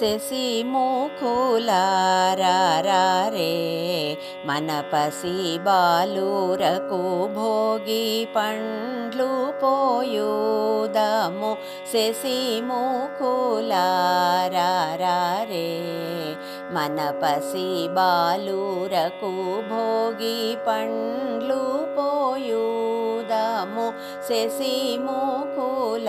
శశి ముఖులారే మన పసి బాలురకు భోగి పండ్లు పోయూదము. శశి ముఖులారే మన పసి బాలురకు భోగి పండ్లు పోయూదము. శశి ముఖులారే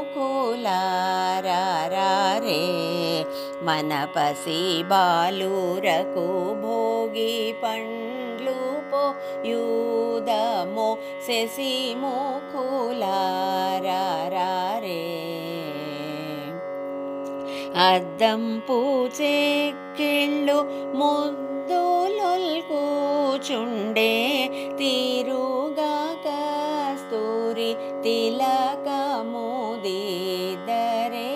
సుందరులే మన పసి బాలురకు భోగి పండ్లు పోయూదము శశిము ముఖులారే అద్దం పూచెక్కిళ్ళు ముద్దులొల్కూచుండే తీరుగా కస్తూరి తిలకముదిదరే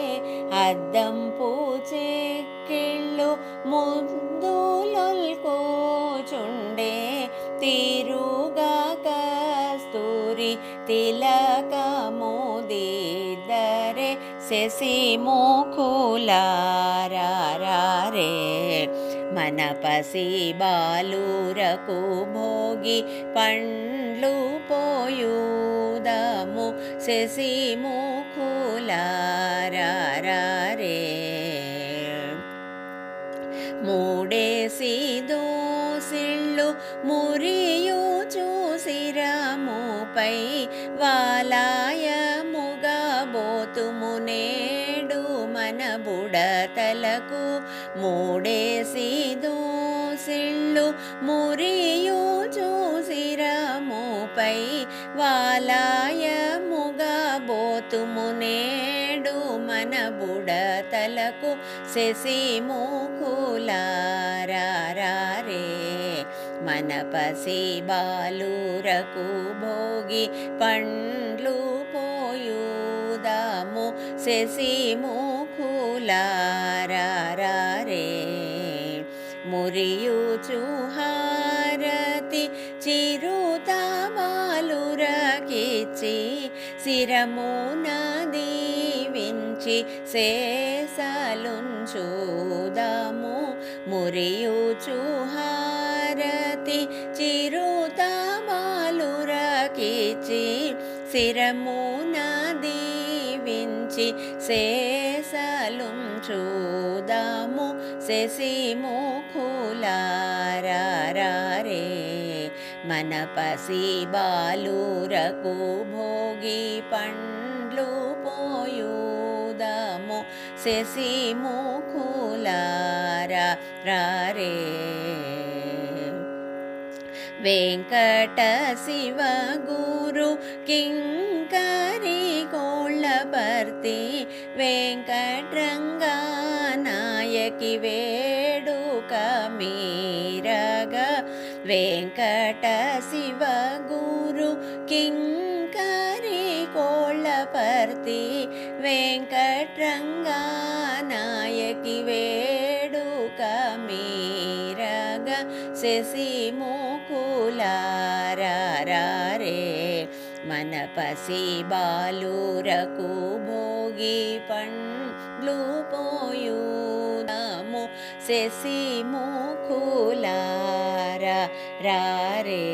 అద్దం పూచే కిళ్ళు ముద్దులొల్కూచుండే తిరుగా కస్తూరి తిలక తిలకముదిదరే శశి మోకులారే మన పసి బాలురకు భోగి పండ్లు పోయూదము శశి రే మూడేసి దోసిళ్ళు మురియు చూసిరముపై వాలాయముగా బోతుమునేడు మన బుడతలకు మూడేసి దోసిళ్ళు మురియు చూసిరముపై వాలాయము బోతుము నేడు మన బుడతలకు శశిముకులారారే మన పసి బాలురకు భోగి పండ్లు పోయుదము శశి చూహా మురియుచు చిరుతామాలు రకిచి శిరమున దీవించి శేషలుంచుదాము మురియుచు హారతి చిరుతామాలురకిచ్చి శిరమున దీవించి శేషలుంచుదాము శశి ముఖులారే మన పసి బాలురకు భోగి పండ్లు పోయూదము. శశి ముఖులారే వెంకట శివ గురు కింకరి కోళ్ళపర్తి వెంకట్రంగా నాయకి వేడుక మీరగా వెంకట శివ గురు కింకరి కోళ్ళపర్తి వెంకట్రంగా నాయకి వేడుక మీరగా శశి ముకులారే మన పసి బాలురకు భోగి పండ్లు పోయుదాము శశిముఖులారా రారే